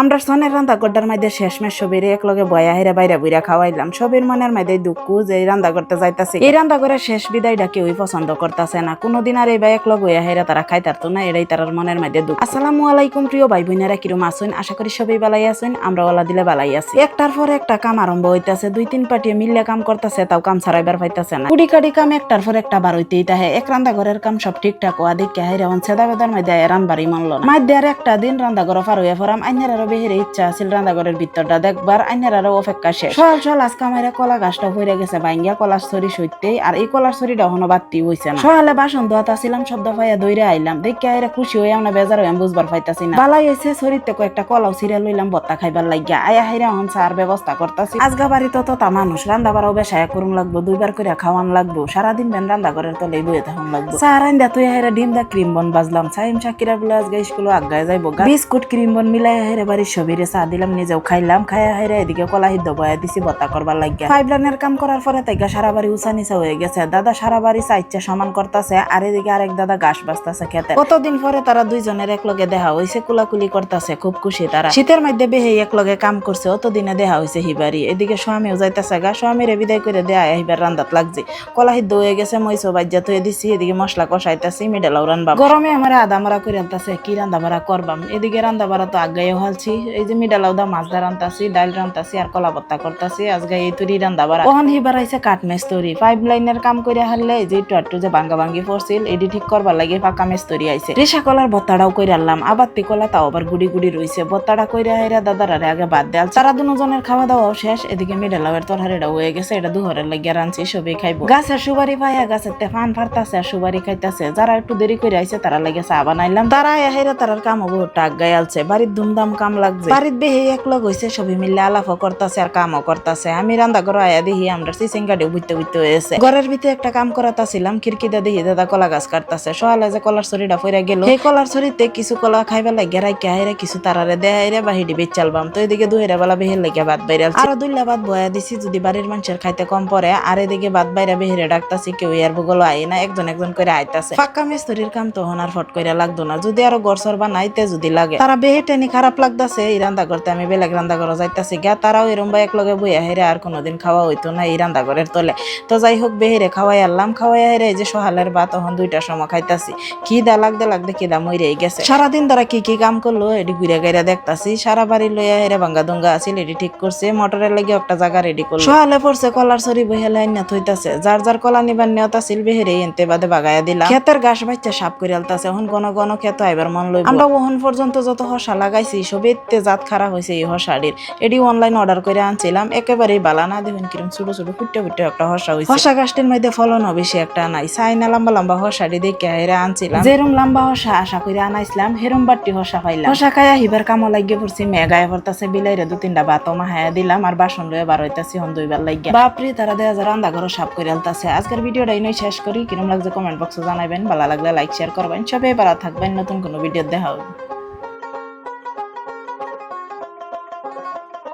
আমরা সনের রান্দা গড্ডার মাঝে শেষমেশ সবিরে একলগে বয়া হেরে বাইরে বইরা খাওয়াইলাম। সবের মনের মাঝে দুঃখ যে এই রান্দা করতে যাইতাছে। এই রান্দা করে শেষ বিদায়টা কেউই পছন্দ করতেছে না। কোনোদিন আর এই ভাই একলগ বইয়া হেরে তারা খাইতারতো না এরাই তার মনের মাঝে দুঃখ। আসসালামু আলাইকুম প্রিয় ভাই বোনেরা কিরম আসুন আশা করি সবাই বালাই আছেন আমরা ওলা দিলে বালাই আছি। একটার পর একটা কাম আরম্ভ হইতাছে, দুই তিন পাটিয়ে মিললে কাম করতেছে, তাও কাম ছাড়াইবার পাইতাছে না। কুড়ি কাড়ি কাম একটার পর একটা বার হইতেই তাহে এক রান্দা ঘরের কাম সব ঠিকঠাক, ওয়া দেখে হাইরে অন সেদা বেদার মাঝে রানবারই মানলো না। মাঝে আর একটা দিন রান্দা ঘর পার হইয়া ফরাম, আইনের আরও বেহের ইচ্ছা আছিল রান্দা ঘরের ভিতরটা দেখবার আইনের আরও অপেক্ষা শেষ। সকাল সকাল আজকে আমার কলা গাছটা ভরে গেছে বাইঙ্গা কলার ছড়ি সইতেই আর এই কলার ছড়িটা হনো বাত্তি হইছে না। সকালে বাসন ধোয়াত আসিলাম শব্দ পাইয়া দইরে আইলাম। দেখে আইরা খুশি হয়ে আমরা বেজার হইয়া বুঝবার পাইতাছি না। বালাই হয়েছে শরীরতে কয়েকটা কলাও সিরিয়া লইলাম বত্তা খাইবার লাগিয়া। আয়া হাইরা হন সার ব্যবস্থা করতাছি। আজগা বাড়ি তো তা মানুষ রান্দা বাড়াও বেসায়া করুন লাগবো দুইবার করে খাওয়ান লাগবো। সারাদিন বেন রান্দা ঘরের তলে বইয়ে থাকুন লাগবো। চা রান্দা তুই হাইরা ডিম দা ক্রিম বন বাজলাম। সাইম শাকিরা বলে আজকে স্কুল আগায় যাইবো। বিস্কুট ক্রিম বন মিলাই হাইরে বাড়ির সবিরে চা দিলাম, নিজেও খাইলাম খাইয়া হাইরা এদিকে কলা হিদ্দ বয়া দিছি বত্তা করবার লাগিয়া। ফাইভ লাইনের কাম করার পরে তাইগা সারা বাড়ি উঁচা নিচা হয়ে গেছে। দাদা সারা বাড়ি চাইচ্ছে সমান করতেছে, আর এদিকে আরেক দাদা ঘাস বাঁচতেছে খেতে। কতদিন পরে তারা দুইজনের এক লগে দেখা হয়েছে কুলাকুলি করতেছে, খুব খুশি তারা। শীতের মধ্যে বেহে এক লগে কাম করছে, অতদিনে দেখা হয়েছে হিবারি। এদিকে স্বামীও যাইতেছে গা, স্বামীরে বিদায় করে দেয়া হিবার রান্দাত লাগছে। কলা হিদ্দ হয়ে গেছে মইসো বাজ্যা তুই দিছি, এদিকে মশলা কষাইতেছি, মিডালাও রানবাম গরমে আমার আদা মারা করে আনতাছে, কি রান্দা বাড়া করবাম? এদিকে রান্দা বাড়া তো আগাইও হালছি। এই যে মিডালাও দা মাছ দা রান্তাছি ডাল রান্তাছি আর কলা ভর্তা করতাছি। আজকে এই তুরি রান্দা বাড়া। ওখান হিবার আইছে কাঠমেস তরি। পাইপ লাইনের কাম করে হারলে এই যে একটু যে ভাঙ্গা ভাঙ্গি পড়ছিল, এডি ঠিক করবার লাগে পাকা মেস তরি আইছে। রেশা কলার ভত্তাটাও করে আনলাম। আবার তি কলা তাও আবার গুড়ি গুড়ি রইছে। ভত্তাটা কইরা হাইরা দাদারারে আগে বাদ দেয়াল তারা দুজনের খাওয়া দাওয়াও শেষ। এদিকে মিডালাওয়ের তরহারিটা হয়ে গেছে। এটা দুহরের লাগিয়া রানছি সবই খাইবো। গাছের সুবারি পাইয়া গাছের তে ফান ফারতাছে আর সুবারি খাইতাছে। যারা একটু দেরি করে আইছে তারা লাগে চা বানাইলাম। তারা হেরা তারার কাম বহুত টাক গায়ে আলছে। বাড়ির ধুমধাম কাম লাগছে বাড়ির বেহে এক লগ হইছে, সবই মিলে আলাপও করতাছে আর কামও করতাছে। আমি রান্দা ঘর আয়া দেখি আমরা সিসিং গাড়ি বুঝতে বুঝতে হয়েছে। ঘরের ভিতরে একটা কাম করাতাছিলাম খিড়কিটা দেখি দাদা কলা গাছ কাটতাছে। সকালে যে কলার ছড়িটা ফইরা গেল, সেই কলার ছড়িতে কিছু কলা খাইবার লাগে রাইকে হাইরা কিছু তারারে দেহাইরে বাহিডি বেচালবাম তো এদিকে দুহেরা বেলা বেহের লাগে বাদ বাইরে আরও দুইলা বাদ বয়া দিছি, যদি বাড়ির মানুষের খাইতে কম পড়ে, আর এদিকে বাদ বাইরে বেহেরে ডাকতাছি কেউ ইয়ার বগল আই না, একজন একজন করে আইতাছে। পাক্কা মিস্ত্রির কাম তখন আর ফট কইরা লাগতো না। যদি আরও গড়সর বানাইতে যদি লাগে। তারা বেহে টেনি খারাপ লাগতাছে এই রান্না করতে আমি বেলেগ রান্দা করে যাইতাছি গা তারাও এরম বা এক লগে বইয়া হেরে আর কোনোদিন খাওয়া হইতো না এই রান্দা ঘরের তলে। তো যাই হোক বেহেরে খাওয়াই আনলাম। খাওয়াই হেরে যে সহালের বা তখন দুইটার সময় খাইতাছি। কি দা লাগতে লাগতে কি দা মইরেই গেছে। সারাদিন তারা কি কি কাম করল, এটি ঘুরে গাইরা দেখতাছি। সারা বাড়ি লইয়া হেরে ভাঙ্গা দুঙ্গা আছিল এটি ঠিক করছে। মোটরের লাগে একটা জায়গা রেডি করল। সহালে পড়ছে, কলার সরি বহেলে আইনা থইতাছে। যার যার কলা নিবার নিয়ত আছিল বেহেরে এনতে বাদে বাগাইয়া দিলাম। ক্ষেতের ঘাস বাচ্চা সাপ করে আলতাছে। এখন ঘন ঘন ক্ষেত আইবার মন লইব। আমরা ওহন পর্যন্ত যত হসা লাগাইছি সবেতে জাত খারাপ হয়েছে এই হসাড়ির এটি অনলাইন অর্ডার করে আনছিলাম একেবারেই বালা না দেখুন কিরম ছোট ছোট ফুটে ফুটে একটা হসা হয়েছে। হসা গাছটির মধ্যে ফলনও বেশি একটা নাই। চাইনা লম্বা লম্বা হসাড়ি দেখে হেরে আনছিলাম। যেরম লম্বা হসা আশা করে আনাইছিলাম হেরম বাট্টি হসা পাইলাম। হসা খাইয়া হিবার কামো লাগিয়ে পড়ছি মেঘায় পড়তাছে বিলাইরে দু তিনটা বাতো মাহায়া দিলাম আর বাসন লয়ে বার হইতাছি হন দুইবার লাগিয়া। বাপরে তারা দেয়া যারা রান্দা ঘর সাপ করে আলতাছে। আজকের ভিডিওটা এই শেষ করি। কিরম লাগছে কমেন্ট বক্সে জানাবেন ভালো লাগলে লাইক শেয়ার করবেন। সবাই ভালো থাকবেন। নতুন কোনো ভিডিও দেখা হবে।